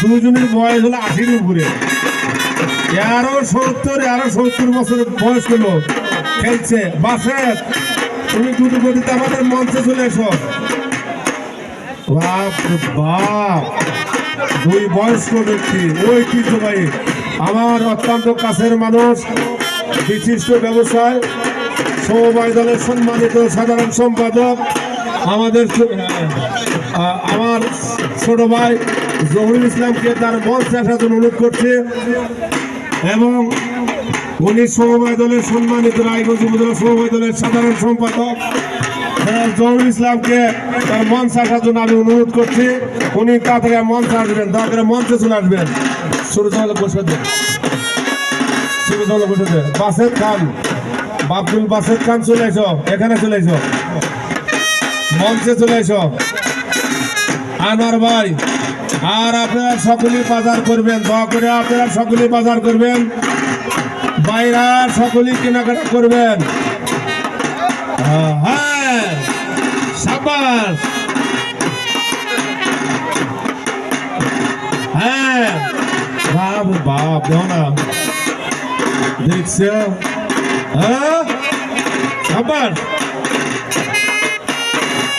দুজনের বয়স হলো আশির উপরে। আরও সত্তর আরও সত্তর বছর বয়স হলো খেলছে। বাসে, তুমি দুটো গতিতে আমাদের মঞ্চে চলে এসো। দুই বয়স্ক ব্যক্তি ওই ভাই আমার অত্যন্ত কাছের মানুষ, বিশিষ্ট ব্যবসায়, সমবায় দলের সম্মানিত সাধারণ সম্পাদক, আমাদের আমার ছোট ভাই জহুরুল ইসলামকে তার মঞ্চে আসার জন্য অনুরোধ করছে এবং উনি সমবায় দলের সম্মানিত রায়গঞ্জ উপজেলা সমবায় দলের সাধারণ সম্পাদক জহুরুল ইসলামকে তার মঞ্চে আসার জন্য আমি অনুরোধ করছি। উনি তাড়াতাড়ি মঞ্চে আসবেন করে মঞ্চে চলে আসবেন। তাহলে বসে দেন। তাহলে বসে দেন। বাসের খান বাবুল বাসের খান চলে এসো। এখানে চলে এসো। মঞ্চে চলে এসো। আনার ভাই। আর আপনারা সকলেই বাজার করবেন। দয়া করে আপনারা সকলেই বাজার করবেন। বাইরা সকলেই কেনাকাটা করবেন। হ্যাঁ সাবাস হ্যাঁ। বাপ বাপ না। দেখছ? হ্যাঁ? সাবাস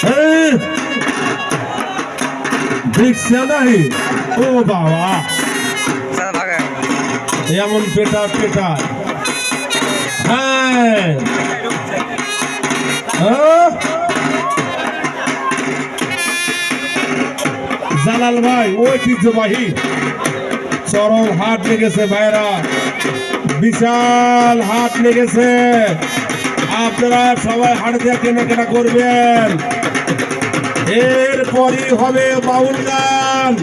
হ্যাঁ নাহি ও বাবা। এমন পেটা পেটা হ্যাঁ। হ্যাঁ? জালাল ভাই, ঐতিহ্যবাহী। চরম হাট লেগেছে ভাইরা। বিশাল হাট লেগেছে। আপনারা সবাই হাট দিয়ে কেনাকাটা করবেন। এরপরই হবে বাউল গান।